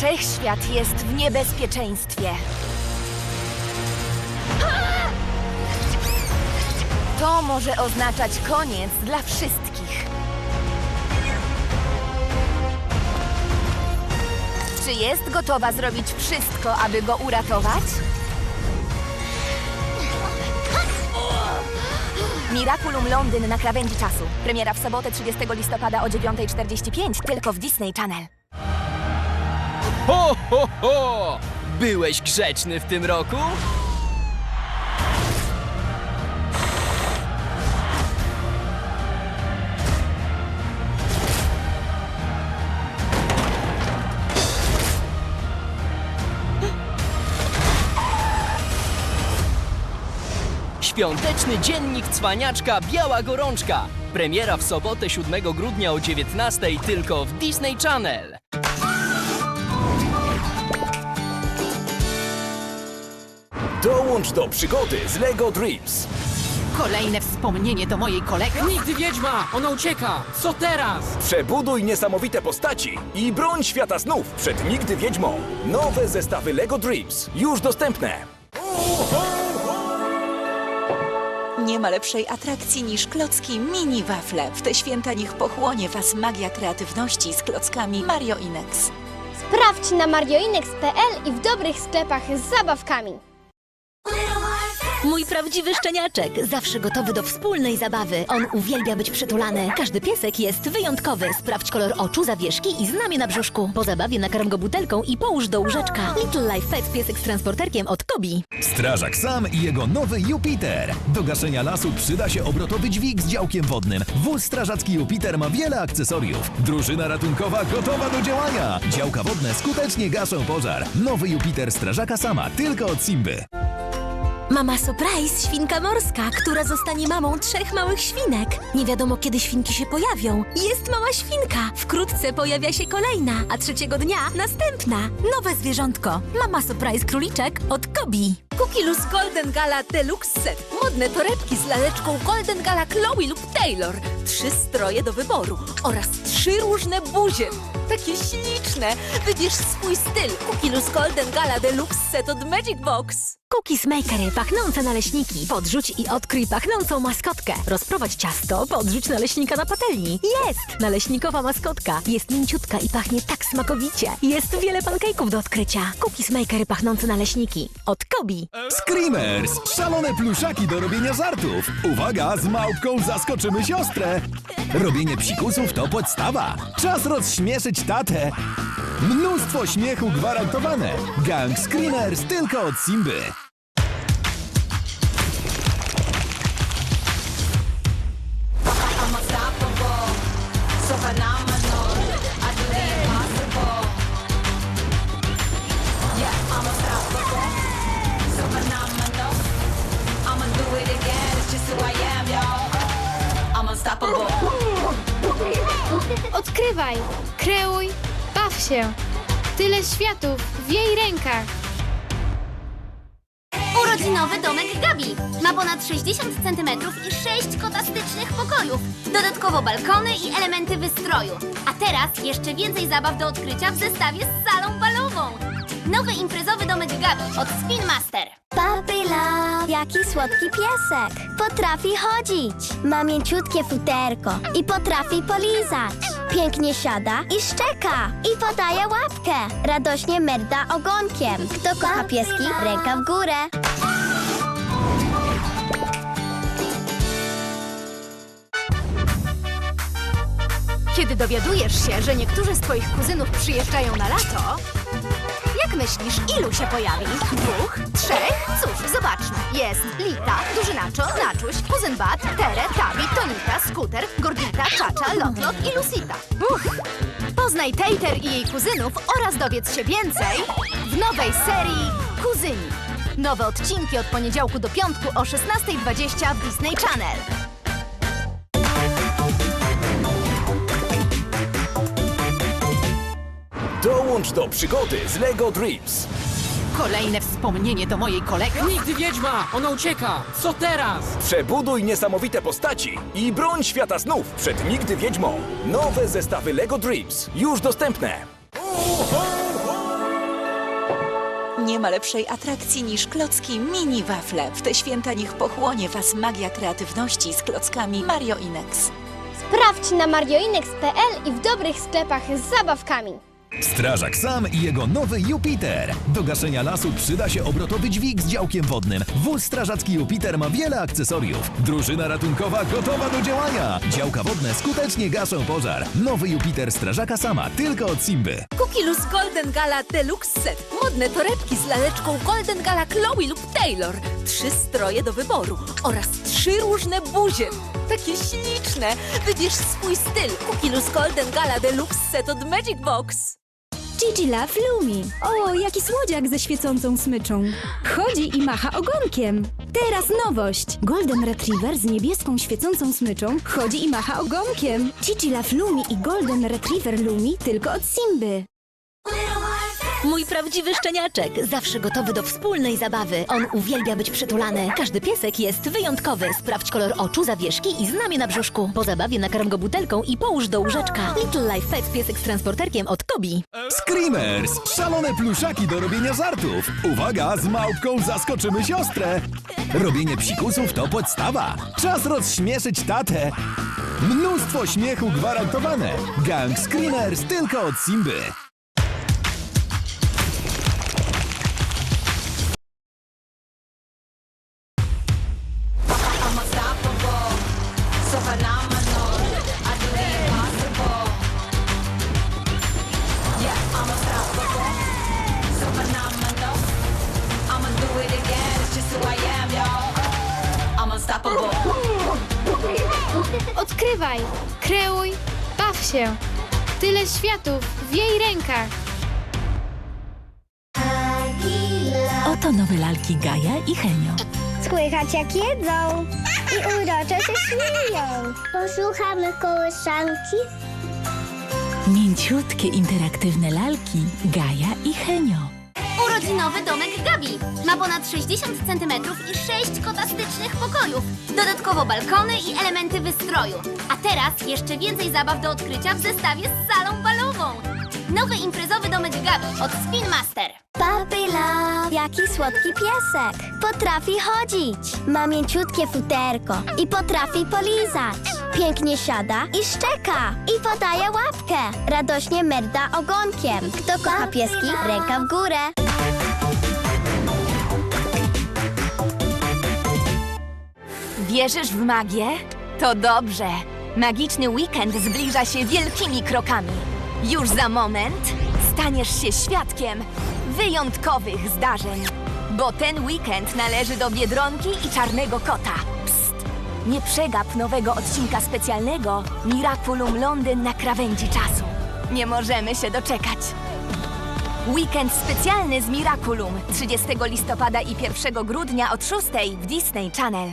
Wszechświat jest w niebezpieczeństwie. To może oznaczać koniec dla wszystkich. Czy jest gotowa zrobić wszystko, aby go uratować? Miraculum Londyn na krawędzi czasu. Premiera w sobotę 30 listopada o 9.45 tylko w Disney Channel. Ho, ho, ho! Byłeś grzeczny w tym roku? Świąteczny dziennik cwaniaczka Biała Gorączka. Premiera w sobotę 7 grudnia o 19 tylko w Disney Channel. Dołącz do przygody z LEGO Dreams. Kolejne wspomnienie do mojej kolekcji. Nigdy wiedźma! Ona ucieka! Co teraz? Przebuduj niesamowite postaci i broń świata snów przed nigdy wiedźmą. Nowe zestawy LEGO Dreams już dostępne. Nie ma lepszej atrakcji niż klocki mini wafle. W te święta niech pochłonie was magia kreatywności z klockami Mario Inex. Sprawdź na marioinex.pl i w dobrych sklepach z zabawkami. Mój prawdziwy szczeniaczek, zawsze gotowy do wspólnej zabawy. On uwielbia być przytulany. Każdy piesek jest wyjątkowy. Sprawdź kolor oczu, zawieszki i znamie na brzuszku. Po zabawie nakarm go butelką i połóż do łóżeczka. Little Life Pets piesek z transporterkiem od Kobi. Strażak Sam i jego nowy Jupiter. Do gaszenia lasu przyda się obrotowy dźwig z działkiem wodnym. Wóz strażacki Jupiter ma wiele akcesoriów. Drużyna ratunkowa gotowa do działania. Działka wodne skutecznie gaszą pożar. Nowy Jupiter strażaka Sama tylko od Simby. Mama Surprise, świnka morska, która zostanie mamą trzech małych świnek. Nie wiadomo, kiedy świnki się pojawią. Jest mała świnka. Wkrótce pojawia się kolejna, a trzeciego dnia następna. Nowe zwierzątko. Mama Surprise króliczek od Kobi. Loose Golden Gala Deluxe Set. Modne torebki z laleczką Golden Gala Chloe lub Taylor. Trzy stroje do wyboru oraz trzy różne buzie. Takie śliczne. Wybierz swój styl. Loose Golden Gala Deluxe Set od Magic Box. Cookies Makery, pachnące naleśniki. Podrzuć i odkryj pachnącą maskotkę. Rozprowadź ciasto, podrzuć naleśnika na patelni. Jest! Naleśnikowa maskotka. Jest mięciutka i pachnie tak smakowicie. Jest wiele pancake'ów do odkrycia. Cookies Makery, pachnące naleśniki. Od Kobi. Screamers! Szalone pluszaki do robienia żartów. Uwaga, z małpką zaskoczymy siostrę. Robienie psikusów to podstawa. Czas rozśmieszyć tatę. Mnóstwo śmiechu gwarantowane. Gang Screamers tylko od Simby. Odkrywaj, kreuj, baw się. Tyle światów w jej rękach. Urodzinowy domek Gabi. Ma ponad 60 cm i 6 kotastycznych pokojów. Dodatkowo balkony i elementy wystroju. A teraz jeszcze więcej zabaw do odkrycia w zestawie z salą balową. Nowy imprezowy domek Gabi od Spin Master. Jaki słodki piesek. Potrafi chodzić. Ma mięciutkie futerko i potrafi polizać. Pięknie siada i szczeka. I podaje łapkę. Radośnie merda ogonkiem. Kto kocha pieski, ręka w górę. Kiedy dowiadujesz się, że niektórzy z twoich kuzynów przyjeżdżają na lato, jak myślisz, ilu się pojawi? Dwóch? Trzech? Cóż, zobaczmy. Jest Lita, Duży Nacho, Nachuś, Kuzyn Bat, Tere, Tabi, Tonita, Skuter, Gordita, Czacza, Lotlot i Lucita. Uch! Poznaj Tater i jej kuzynów oraz dowiedz się więcej w nowej serii Kuzyni. Nowe odcinki od poniedziałku do piątku o 16.20 w Disney Channel. Dołącz do przygody z LEGO Dreams. Kolejne wspomnienie do mojej kolekcji. Nigdy wiedźma! Ona ucieka! Co teraz? Przebuduj niesamowite postaci i broń świata snów przed nigdy wiedźmą. Nowe zestawy LEGO Dreams już dostępne. Nie ma lepszej atrakcji niż klocki mini wafle. W te święta niech pochłonie Was magia kreatywności z klockami Mario Inex. Sprawdź na marioinex.pl i w dobrych sklepach z zabawkami. Strażak Sam i jego nowy Jupiter. Do gaszenia lasu przyda się obrotowy dźwig z działkiem wodnym. Wóz strażacki Jupiter ma wiele akcesoriów. Drużyna ratunkowa gotowa do działania. Działka wodne skutecznie gaszą pożar. Nowy Jupiter strażaka Sama tylko od Simby. Loose Golden Gala Deluxe Set. Modne torebki z laleczką Golden Gala Chloe lub Taylor. Trzy stroje do wyboru oraz trzy różne buzie. Takie śliczne. Wybierz swój styl. Loose Golden Gala Deluxe Set od Magic Box. Gigi Love Lumi. O, jaki słodziak ze świecącą smyczą. Chodzi i macha ogonkiem. Teraz nowość. Golden Retriever z niebieską świecącą smyczą chodzi i macha ogonkiem. Gigi Love Lumi i Golden Retriever Lumi tylko od Simby. Mój prawdziwy szczeniaczek, zawsze gotowy do wspólnej zabawy. On uwielbia być przytulany. Każdy piesek jest wyjątkowy. Sprawdź kolor oczu, zawieszki i znamie na brzuszku. Po zabawie nakarm go butelką i połóż do łóżeczka. Little Life Pets piesek z transporterkiem od Tobi. Screamers! Szalone pluszaki do robienia żartów. Uwaga, z małpką zaskoczymy siostrę. Robienie psikusów to podstawa. Czas rozśmieszyć tatę. Mnóstwo śmiechu gwarantowane. Gang Screamers tylko od Simby. Odkrywaj, kreuj, baw się. Tyle światów w jej rękach. Oto nowe lalki Gaja i Henio. Słychać jak jedzą i uroczo się śmieją. Posłuchamy kołyszanki. Mięciutkie, interaktywne lalki Gaja i Henio. Urodzinowy domek Gabi. Ma ponad 60 cm i 6 kotastycznych pokojów. Dodatkowo balkony i elementy wystroju. A teraz jeszcze więcej zabaw do odkrycia w zestawie z salą balową. Nowy imprezowy domek Gabi od Spin Master. Puppy Love, jaki słodki piesek. Potrafi chodzić, ma mięciutkie futerko i potrafi polizać. Pięknie siada i szczeka i podaje łapkę. Radośnie merda ogonkiem. Kto kocha pieski, ręka w górę. Wierzysz w magię? To dobrze. Magiczny weekend zbliża się wielkimi krokami. Już za moment staniesz się świadkiem wyjątkowych zdarzeń. Bo ten weekend należy do Biedronki i Czarnego Kota. Psst! Nie przegap nowego odcinka specjalnego Miraculum Londyn na krawędzi czasu. Nie możemy się doczekać. Weekend specjalny z Miraculum 30 listopada i 1 grudnia od 6 w Disney Channel.